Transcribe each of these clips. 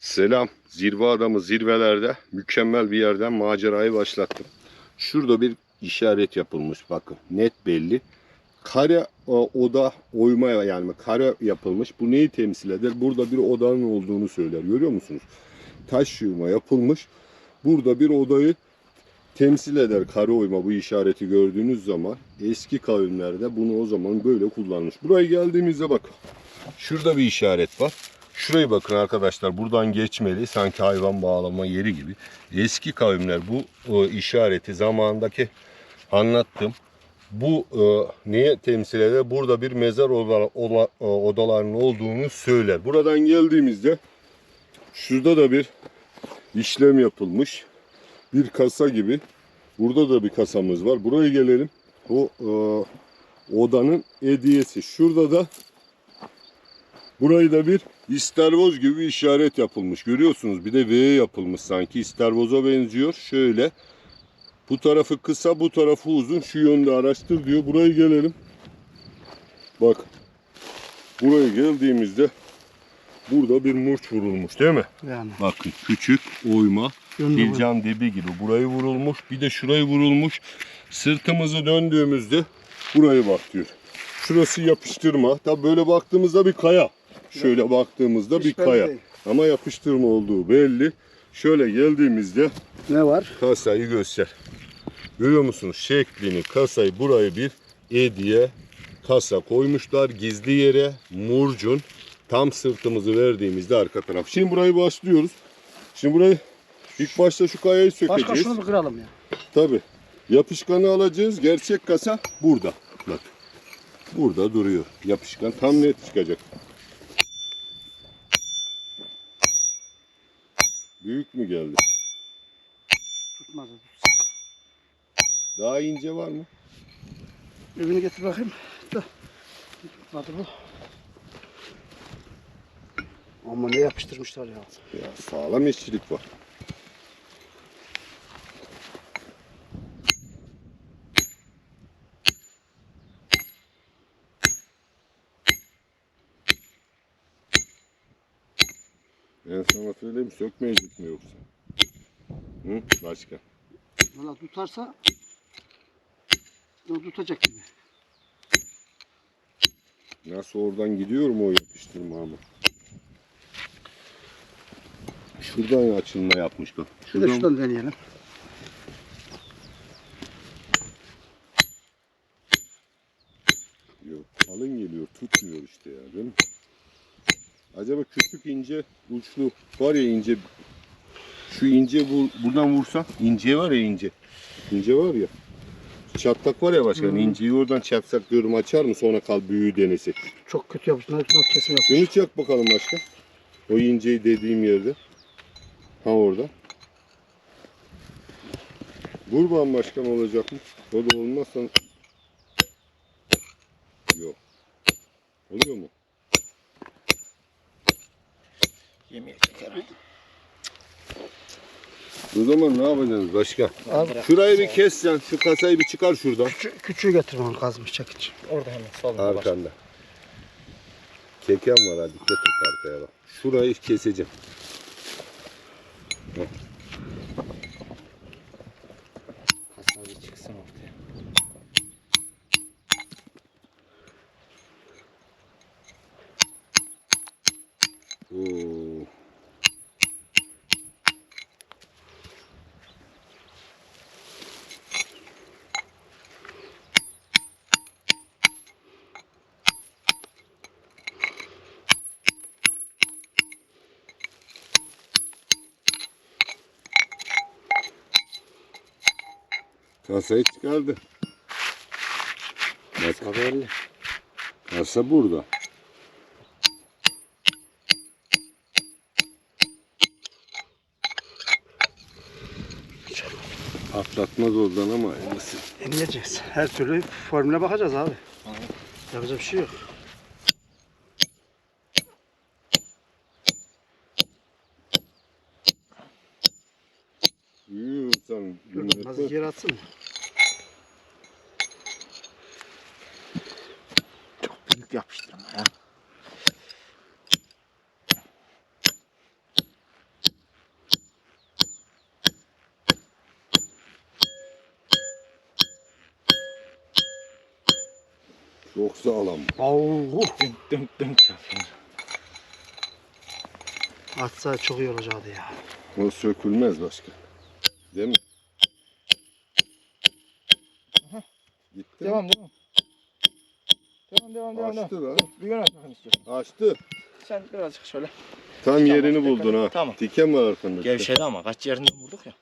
Selam. Zirve adamı zirvelerde mükemmel bir yerden macerayı başlattım. Şurada bir işaret yapılmış bakın net belli. Kare e, oda oyma yani kare yapılmış. Bu neyi temsil eder? Burada bir odanın olduğunu söyler. Görüyor musunuz? Taş yığma yapılmış. Burada bir odayı temsil eder kare oyma bu işareti gördüğünüz zaman. Eski kavimlerde bunu o zaman böyle kullanmış. Buraya geldiğimizde bak. Şurada bir işaret var. Şurayı bakın arkadaşlar buradan geçmeli sanki hayvan bağlama yeri gibi. Eski kavimler bu e, işareti zamandaki anlattım. Bu e, neye temsil eder? Burada bir mezar oda, ola- e, odalarının olduğunu söyler. Buradan geldiğimizde şurada da bir işlem yapılmış. Bir kasa gibi. Burada da bir kasamız var. Buraya gelelim. O e, odanın hediyesi. Şurada da Burayı da bir istervoz gibi işaret yapılmış. Görüyorsunuz bir de V yapılmış sanki istervoza benziyor. Şöyle bu tarafı kısa bu tarafı uzun şu yönde araştır diyor. Buraya gelelim. Bak buraya geldiğimizde burada bir murç vurulmuş değil mi? Yani. Bakın küçük oyma. Filcan dibi gibi burayı vurulmuş. Bir de şurayı vurulmuş. Sırtımızı döndüğümüzde burayı bak diyor. Şurası yapıştırma. Tabi böyle baktığımızda bir kaya. Şöyle baktığımızda bir kaya. değil. Ama yapıştırma olduğu belli. Şöyle geldiğimizde Ne var? kasayı göster. Görüyor musunuz? Şeklini, kasayı burayı bir hediye kasa koymuşlar. Gizli yere murcun tam sırtımızı verdiğimizde arka taraf. Şimdi burayı başlıyoruz. Şimdi burayı ilk başta şu kayayı Başka sökeceğiz. şunu bir kıralım ya. Tabi. Yapışkanı alacağız. Gerçek kasa burada. Bak. Burada duruyor. Yapışkan tam net çıkacak. Büyük mü geldi? Tutmaz. Daha ince var mı? Öbürünü getir bakayım. Da. Tutmadı bu. Ama ne yapıştırmışlar ya. Ya sağlam işçilik var. Ben sana söyleyeyim sökmeyecek mi yoksa? Hı? Başka? Valla tutarsa o tutacak gibi. Nasıl oradan gidiyor mu o yapıştırma ama? Şuradan açılma yapmış bak. De şuradan deneyelim. Yok, kalın geliyor, tutmuyor işte ya değil mi? Acaba küçük ince uçlu var ya ince şu ince bu buradan vursan ince var ya ince. İnce var ya. Çatlak var ya başkan Hı. inceyi oradan çapsak diyorum açar mı sonra kal büyüğü denesek. Çok kötü yapmışlar. Çok kesim yapmış. Şunu çak bakalım başkan. O inceyi dediğim yerde. Ha orada. Bakalım başkan olacak mı? O da olmazsa Yok. Oluyor mu? O zaman ne yapacaksınız başkan? Al. Şurayı bir kes sen. Şu kasayı bir çıkar şuradan. Küçük, küçüğü getir onu kazmış çekiç. Orada hemen solunda var. Arkanda. Keken var hadi dikkat et arkaya bak. Şurayı keseceğim. Hasan bir çıksın ortaya. Oo. Kasayı çıkardı. Bak, belli. kasa burada. Atlatmaz oradan ama nasıl? Deneyeceğiz. Her türlü formüle bakacağız abi. Yapacak bir şey yok. Yürü sen. Millete. bazı geri atsın mı? Çok büyük yapıştırma ya. Çok sağlam. Oo. Dünk dünk dünk yapıyor. Atsa çok iyi olacaktı ya. O sökülmez başka. Değil mi? Aha. Gitti. Devam devam. Devam devam devam. devam. Açtı lan. Dur, Bir yön açmak istiyorum. Açtı. Sen birazcık şöyle. Tam yerini buldun ha. Tamam. Diken var arkanda. Gevşedi ama kaç yerinden vurduk ya.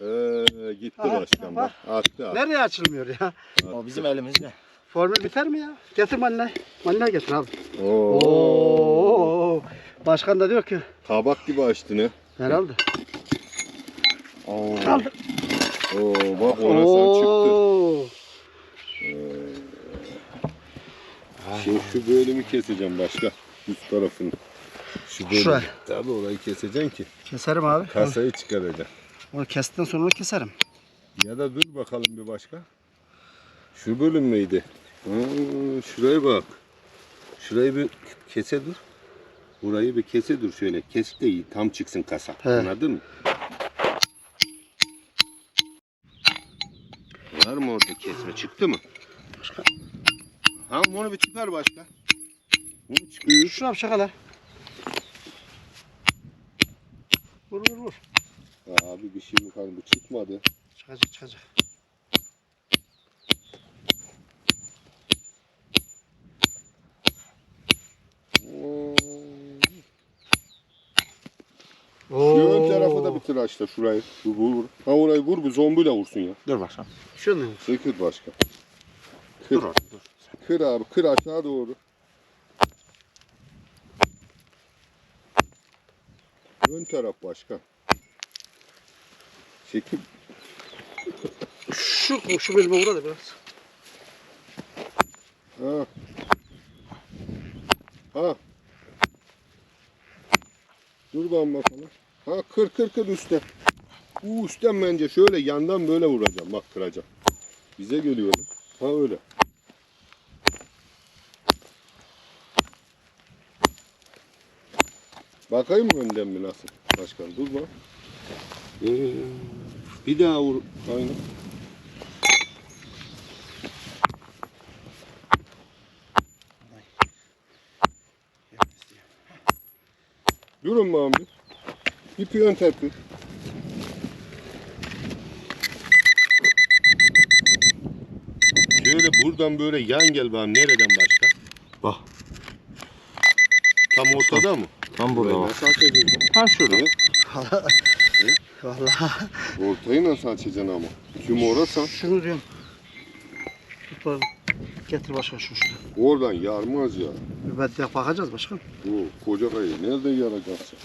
Ee, gitti başkan bak. Attı attı. Nereye açılmıyor ya? O bizim elimizde. Formül biter mi ya? Getir malinayı. Malinayı getir abi. Oo. Oo. Başkan da diyor ki Kabak gibi açtı ne? herhalde. Oo. Oo bak çıktı. Oo. Şimdi şu bölümü keseceğim başka. Üst tarafını. Şu bölümü. Şuraya. Tabii orayı keseceksin ki. Keserim abi. Kasayı çıkaracaksın. Onu kestikten sonra keserim. Ya da dur bakalım bir başka. Şu bölüm müydü? Ha, şuraya bak. Şurayı bir kese dur. Burayı bir kese dur şöyle. Kes de iyi. Tam çıksın kasa. He. Anladın mı? Var mı orada kesme? Çıktı mı? Başka. Ha onu bir çıkar başka. Bunu çıkıyor. Şuna bir şakala. Vur vur vur. Abi bir şey mi kaldı? Bu çıkmadı. Çıkacak çıkacak. Da bir tıraşla şurayı. Vur vur. Ha orayı vur bir zombuyla vursun ya. Dur başkan. Şunu. Sökür başka. Kır. Dur orada dur. Kır abi kır aşağı doğru. Ön taraf başka. Çekip Şu, şu bölüme vur hadi biraz. ha. Ha. Dur ben bakalım. Ha kır kır kır üstte. Bu üstten bence şöyle yandan böyle vuracağım. Bak kıracağım. Bize geliyor. Ha öyle. Bakayım mı önden mi nasıl? Başkan dur bak. Ee, bir daha vur. Aynen. Durun bana bir. İpi ön tepi. Şöyle buradan böyle yan gel bana nereden başka? Bak. Tam ortada mı? Tam burada bak. nasıl açacaksın? Ha şurada. Vallahi. Ortayı nasıl açacaksın ama? Tüm orası. Şunu diyorum. Tut bari. Getir başkan şunu şuraya. Oradan yarmaz ya. Bir bakacağız başkan. Bu koca kayı nereden yaracaksın?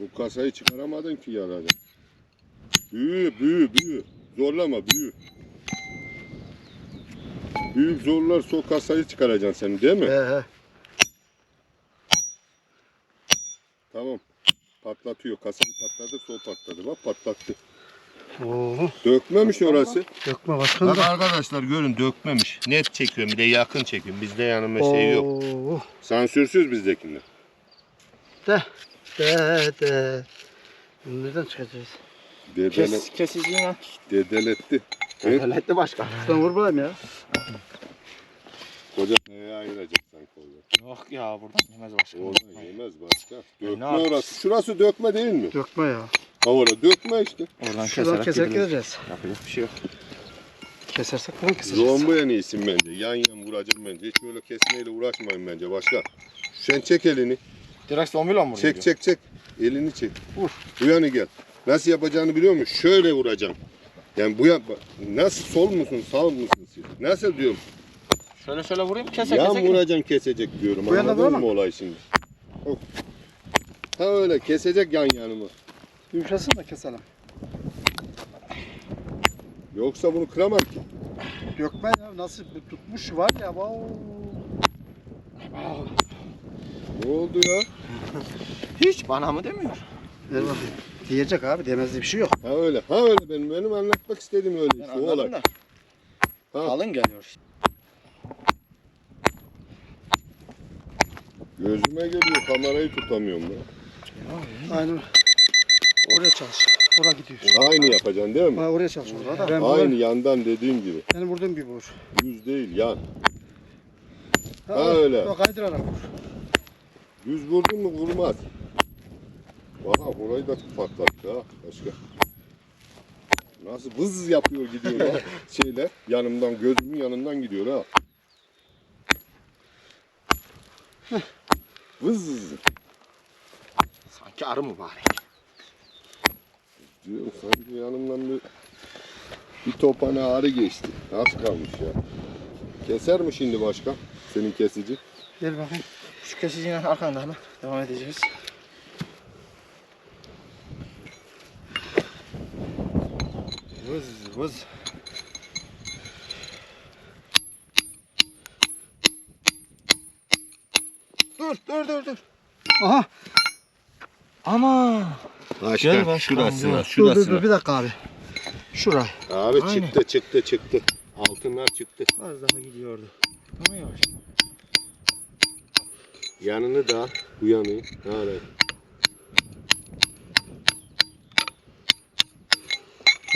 Bu kasayı çıkaramadın ki yaracak. Büyü, büyü, büyü. Zorlama, büyü. Büyük zorlar so kasayı çıkaracaksın sen değil mi? He he. Tamam. Patlatıyor. Kasayı patladı, sol patladı. Bak patlattı. Oo. Dökmemiş orası. Dökme başkan Bak da. arkadaşlar görün dökmemiş. Net çekiyorum bir de yakın çekiyorum. Bizde yanıma şey yok. Sansürsüz bizdekinde. De. De de. Bunu Nereden çıkacağız? Dedele, Kes, kesiciğine. dedeletti. He? Öğletti başkan. Şuradan vur bakayım ya. Koca neye ayıracak sanki orada. Yok ya buradan yemez başkan. Oradan yemez başka. Dökme ne yapacağız? orası. Şurası dökme değil mi? Dökme ya. Ha orada dökme işte. Oradan Şuradan keserek keserek gidilir. gideceğiz. Yapacak bir şey yok. Kesersek buradan keseceğiz. Zombu en iyisin bence. Yan yan vuracağım bence. Hiç böyle kesmeyle uğraşmayın bence başka. Sen çek elini. Direkt zombiyle mi vuruyor? Çek çek çek. Elini çek. Vur. Bu yana gel. Nasıl yapacağını biliyor musun? Şöyle vuracağım. Yani bu yan... Nasıl sol musun sağ mısın siz? Nasıl diyorum? Şöyle şöyle vurayım kese Yan kese. vuracaksın kesecek diyorum. Bu yana Anladın mı olay şimdi? Of. Ha öyle kesecek yan yanımı. Yumuşasın da keselim. Yoksa bunu kıramam ki. Dökme ya. Nasıl tutmuş var ya. Wow. Ne oldu ya? Hiç bana mı demiyor? Ver bakayım. Diyecek abi. Demezli bir şey yok. Ha öyle. Ha öyle benim benim anlatmak istediğim öyle. İşte, o olay. da. Ha. Kalın geliyor işte. Gözüme geliyor kamerayı tutamıyorum ben. Aynen. Oraya çalış. Oraya gidiyor. Aynı yapacaksın değil mi? Ha, oraya çalış orada da. Ben Aynı yandan dediğim gibi. Benim vurduğum gibi vur. Yüz değil yan. Ha, öyle. Yok kaydırarak vur. Düz vurdun mu vurmaz. Aha burayı da patlattı ha. Başka. Nasıl vız yapıyor gidiyor ha. Şeyler yanımdan gözümün yanından gidiyor ha. Vız Sanki arı mübarek. diyorum sanki yanımdan bir bir topane ağrı geçti. Nasıl kalmış ya? Keser mi şimdi başka? Senin kesici. Gel bakayım. Şu kesiciyle arkanda hemen devam edeceğiz. Vız vız. Dur dur dur dur. Aha. Ama. Başka Gel başkanım, şurasına, gel. Dur dur şurasına. dur bir dakika abi. Şuraya. Abi Aynen. çıktı çıktı çıktı. Altınlar çıktı. Az daha gidiyordu. Ama yavaş. Yanını da bu yanı. Evet.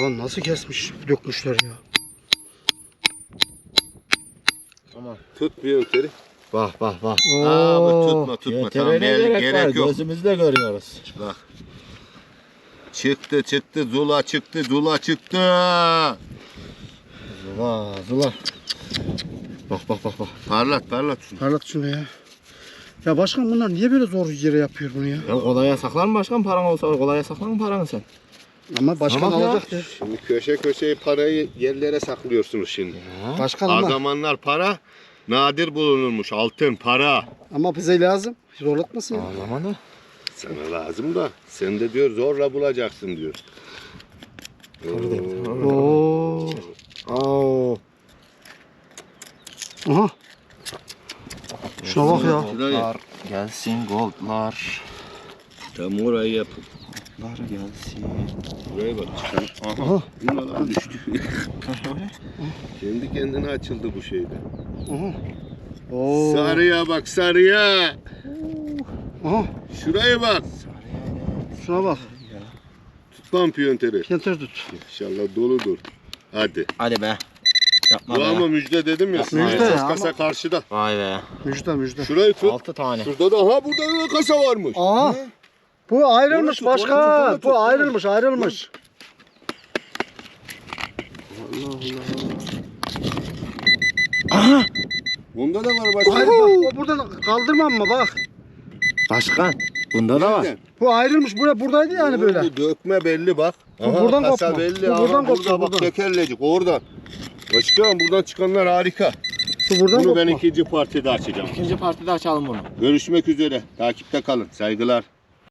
Lan nasıl kesmiş dökmüşler ya. Tamam. Tut bir öteri. Bak bak bak. Abi tutma tutma. Tamam, gerek, gerek, var. yok. Gözümüzle görüyoruz. Bak. Çıktı çıktı zula çıktı zula çıktı. Zula zula. Bak bak bak bak. Parlat parlat şunu. Parlat şunu ya. Ya başkan bunlar niye böyle zor yere yapıyor bunu ya? Ya kolaya saklar mı başkan paran olsa kolaya saklar mı paranı sen? Ama başkan ya. alacak ya. Şimdi köşe köşeyi parayı yerlere saklıyorsunuz şimdi. Başkan O ama, zamanlar para nadir bulunurmuş. Altın para. ama bize lazım. Zorlatmasın ya. O zaman da. Sana lazım da sen de diyor zorla bulacaksın diyor. Oo. Oo. Oo. Aha. Şuna bak ya. Şuraya. Gelsin goldlar. Tam orayı yap. Goldlar gelsin. Buraya bak. Aha. Bunlar düştü. Kendi kendine açıldı bu şeyde. Aha. Oo. Sarıya bak sarıya. Aha. Şuraya bak. Şuna bak. Tut lan piyonteri. Yenter tut. İnşallah doludur. Hadi. Hadi be. Yapma Bu be. ama müjde dedim ya. Müjde Müjde ya, kasa karşıda. Vay be. Müjde müjde. Şurayı tut. 6 tane. Şurada da ha burada da kasa varmış. Aa. Bu ayrılmış tut, onu başkan. tut, Bu ayrılmış ayrılmış. Bunda da var başka. Hayır bak o buradan kaldırmam mı bak. Başkan. Bunda da var. Bu ayrılmış burada buradaydı yani böyle. Bu dökme belli bak. Bu buradan kopma. belli. Bu Aha, buradan koptu, burada bak buradan. tekerlecik oradan. Başkan buradan çıkanlar harika. Bu buradan Bunu ben ikinci partide açacağım. İkinci partide açalım bunu. Görüşmek üzere. Takipte kalın. Saygılar.